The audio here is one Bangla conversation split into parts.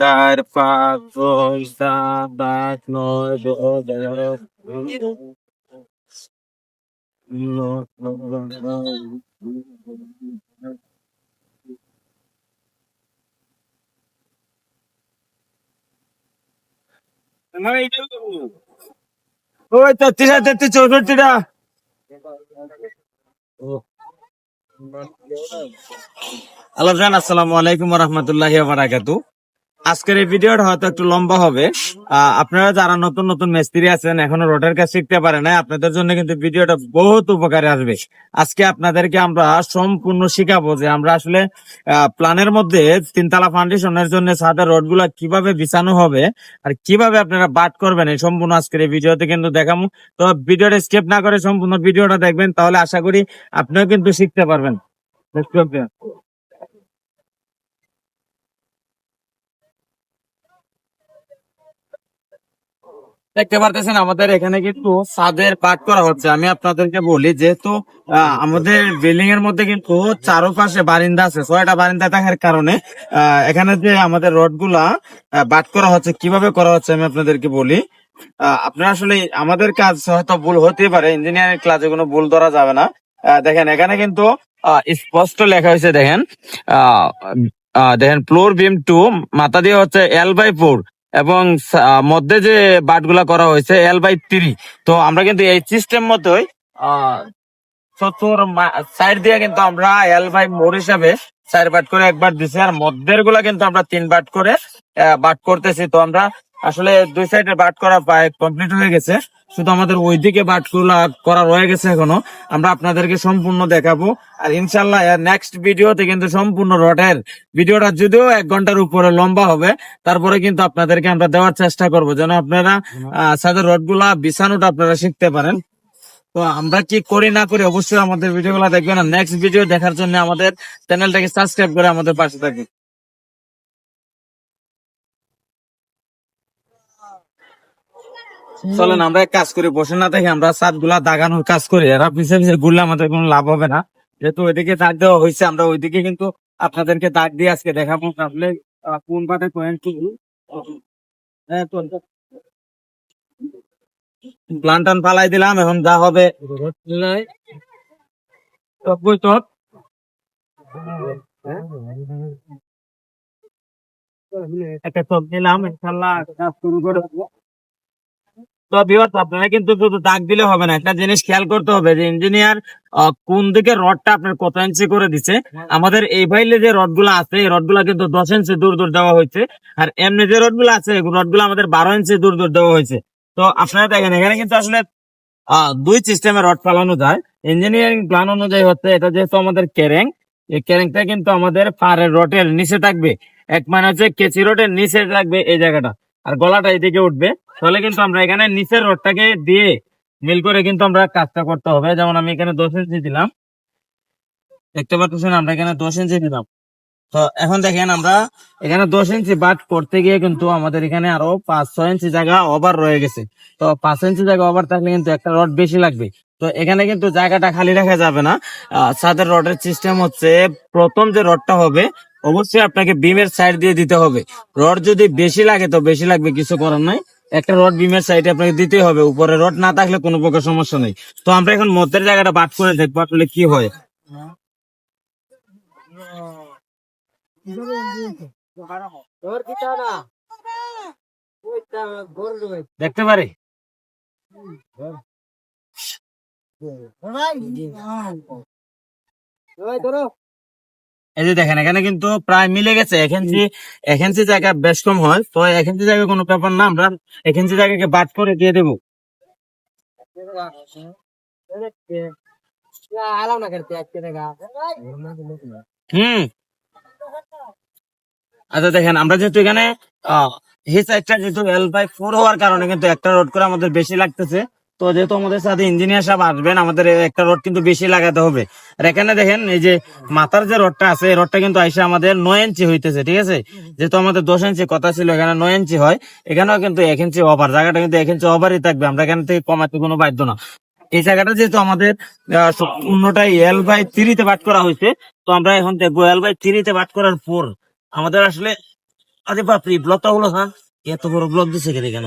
চার পাঁচ ছয় সাত আট নয় দশ এগারো ওই তেত্রিশ তেত্রিশ চৌষট্টিটা আসসালামু আলাইকুম রহমতুল্লাহি বারাকাতু। আজকের এই ভিডিওটা হয়তো একটু লম্বা হবে। আপনারা যারা নতুন নতুন মিস্ত্রি আছেন, এখনও রোডের কাজ শিখতে পারে না আপনাদের জন্য কিন্তু ভিডিওটা বহুত উপকারে আসবে। আজকে আপনাদেরকে আমরা সম্পূর্ণ শিখাবো যে আমরা আসলে প্ল্যানের মধ্যে তিনতলা ফাউন্ডেশনের জন্য সাদা রোডগুলা কীভাবে বিছানো হবে আর কীভাবে আপনারা বাট করবেন, এই সম্পূর্ণ আজকের এই ভিডিওতে কিন্তু দেখাবো। তো ভিডিওটা স্কেপ না করে সম্পূর্ণ ভিডিওটা দেখবেন, তাহলে আশা করি আপনিও কিন্তু শিখতে পারবেন। দেখতে পারতেছেন, আমাদের এখানে কিন্তু ছাদের পাট করা হচ্ছে। আমি আপনাদেরকে বলি, যেহেতু আমাদের বিল্ডিং এর মধ্যে কিন্তু চারপাশে বারিন্দা আছে, ছয়টা বারিন্দা থাকার কারণে এখানে যে আমাদের রডগুলা বাট করা হচ্ছে, কীভাবে করা হচ্ছে আমি আপনাদেরকে বলি। আপনারা আসলে আমাদের কাজ হয়তো ভুল হতে পারে ইঞ্জিনিয়ারিং ক্লাসে কোনো ভুল ধরা যাবে না। দেখেন, এখানে কিন্তু স্পষ্ট লেখা হয়েছে, দেখেন দেখেন, ফ্লোর বিম টু, মাথা দিয়ে হচ্ছে এল বাই ফোর এবং মধ্যে যে বাটগুলা করা হয়েছে এল বাই থ্রি তো আমরা কিন্তু এই সিস্টেম মতোই চতুর সাইড দিয়ে কিন্তু আমরা এল বাই মোর হিসাবে চার বাট করে একবার দিছি, আর মধ্যেরগুলা কিন্তু আমরা তিন বাট করে বাট করতেছি। তো আমরা আসলে দুই সাইডে বাট করা কমপ্লিট হয়ে গেছে। শুধু আমাদের ওইদিকে বাটগুলা করা রয়ে গেছে এখনও। আমরা আপনাদেরকে সম্পূর্ণ দেখাবো। আর ইনশাল্লাহ নেক্সট ভিডিওতে কিন্তু সম্পূর্ণ রডের ভিডিওটা যদিও এক ঘণ্টার উপরে লম্বা হবে, তারপরে কিন্তু আপনাদেরকে আমরা দেওয়ার চেষ্টা করব যেন আপনারা সাদের রডগুলা বিছানোটা আপনারা শিখতে পারেন। তো আমরা কি করি না করি অবশ্যই আমাদের ভিডিও গুলা দেখবেন। আর নেক্সট ভিডিও দেখার জন্য আমাদের চ্যানেলটাকে সাবস্ক্রাইব করে আমাদের পাশে থাকবেন চলেন, আমরা কাজ করি বসে না দেখে, আমরা সাতগুলা দাগানোর কাজ করি। এরা পিছিয়ে পিছিয়ে ঘুরলে আমাদের কোনো লাভ হবে না। যেহেতু ওইদিকে দাগ দেওয়া হয়েছে, আমরা ওইদিকে কিন্তু আপনাদেরকে দাগ দিয়ে আজকে দেখাবো। তাহলে কোন পাটে কোয়েন কি? প্লান টান ফালাই দিলাম, এখন যা হবে। একটা টপ নিলাম, ইনশাল্লাহ। কাজ শুরু করে দেবো। কোন দিকে রডটা আপনার কত ইঞ্চি করে দিছে। আমাদের এই ভাইলে যে রডগুলো আছে, এই রডগুলা কিন্তু দশ ইঞ্চি দূর দূর দেওয়া হয়েছে। আর এমনি যে রডগুলো আছে রডগুলো আমাদের বারো ইঞ্চি দূর দূর দেওয়া হয়েছে। তো আপনারা দেখেন, এখানে কিন্তু আসলে দুই সিস্টেমে রড ফালানো যায়। ইঞ্জিনিয়ারিং প্ল্যান অনুযায়ী হচ্ছে, এটা যেহেতু আমাদের ক্যারেং এই ক্যারেংটা কিন্তু আমাদের পাড়ের রডের নিচে থাকবে। এক মানে হচ্ছে কেচি রডের নিচে থাকবে এই জায়গাটা। আর গলাটা এদিকে উঠবে। তাহলে কিন্তু আমরা এখানে নিচের রডটাকে দিয়ে মিল করে কিন্তু আমরা কাজটা করতে হবে। যেমন আমি এখানে দশ ইঞ্চি দিলাম। দেখতে পাচ্ছেন, আমরা এখানে দশ ইঞ্চি দিলাম। তো এখন দেখেন, আমরা এখানে দশ ইঞ্চি বাট করতে গিয়ে কিন্তু আমাদের এখানে আরও পাঁচ, ছয় ইঞ্চি জায়গা ওভার রয়ে গেছে। তো পাঁচ ইঞ্চি জায়গা ওভার থাকলে কিন্তু একটা রড বেশি লাগবে। তো এখানে কিন্তু জায়গাটা খালি রাখা যাবে না। ছাদের রডের সিস্টেম হচ্ছে প্রথম যে রডটা হবে, অবশ্যই আপনাকে বিমের সাইড দিয়ে দিতে হবে। রড যদি বেশি লাগে তো বেশি লাগবে, কিছু করার নাই। একটা রড বিমের সাইডে আপনাকে দিতে হবে। উপরে রড না থাকলে কোনো প্রকার সমস্যা নেই। তো আমরা এখন মধ্যের জায়গাটা বাদ করে দেখব আসলে কি হয়। দেখতে পারি? এই যে দেখেন, এখানে কিন্তু প্রায় মিলে গেছে এখানচি এখানচি জায়গা বেশ কম হয়, তো এখানচি জায়গা কোনো ব্যাপার না, আমরা এখানচি জায়গাকে বাদ করে দিয়ে দেবো। হুম। আচ্ছা দেখেন, আমরা যেহেতু এখানে সাইডটা যেহেতু এল বাই ফোর হওয়ার কারণে কিন্তু একটা রোড করে আমাদের বেশি লাগতেছে। তো যেহেতু আমাদের সাথে ইঞ্জিনিয়ার সাহেব আসবেন, আমাদের একটা রোড কিন্তু বেশি লাগাতে হবে। আর এখানে দেখেন, এই যে মাথার যে রোডটা আছে, এই রোডটা কিন্তু আইসা আমাদের নয় ইঞ্চি হইতেছে, ঠিক আছে? যেহেতু আমাদের দশ ইঞ্চি কথা ছিল, এখানে নয় ইঞ্চি হয়, এখানেও কিন্তু এক ইঞ্চি ওভার জায়গাটা কিন্তু এক ইঞ্চি ওভারই থাকবে, আমরা এখান থেকে কমাতে কোনো বাধ্য না। এই জায়গাটা যেহেতু আমাদের সম্পূর্ণটাই এল বাই থ্রিতে বাট করা হয়েছে, তো আমরা এখন দেখব এল বাই থ্রিতে বাট করার পর, আমাদের আসলে, আরে বাপরি ব্লকটা হলো হ্যাঁ? এত বড় ব্লক দিছে কেন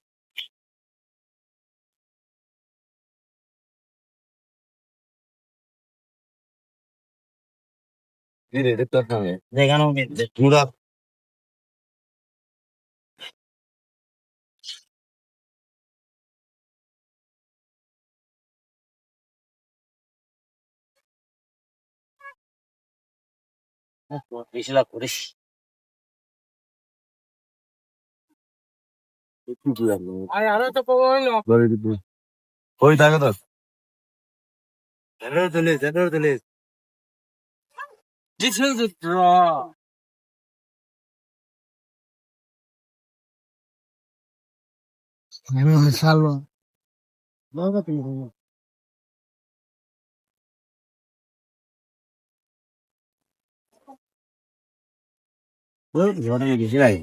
Jangan komen ya. Jangan 一千是值啊！还没有删了，哪个地方。我你说那个你现在。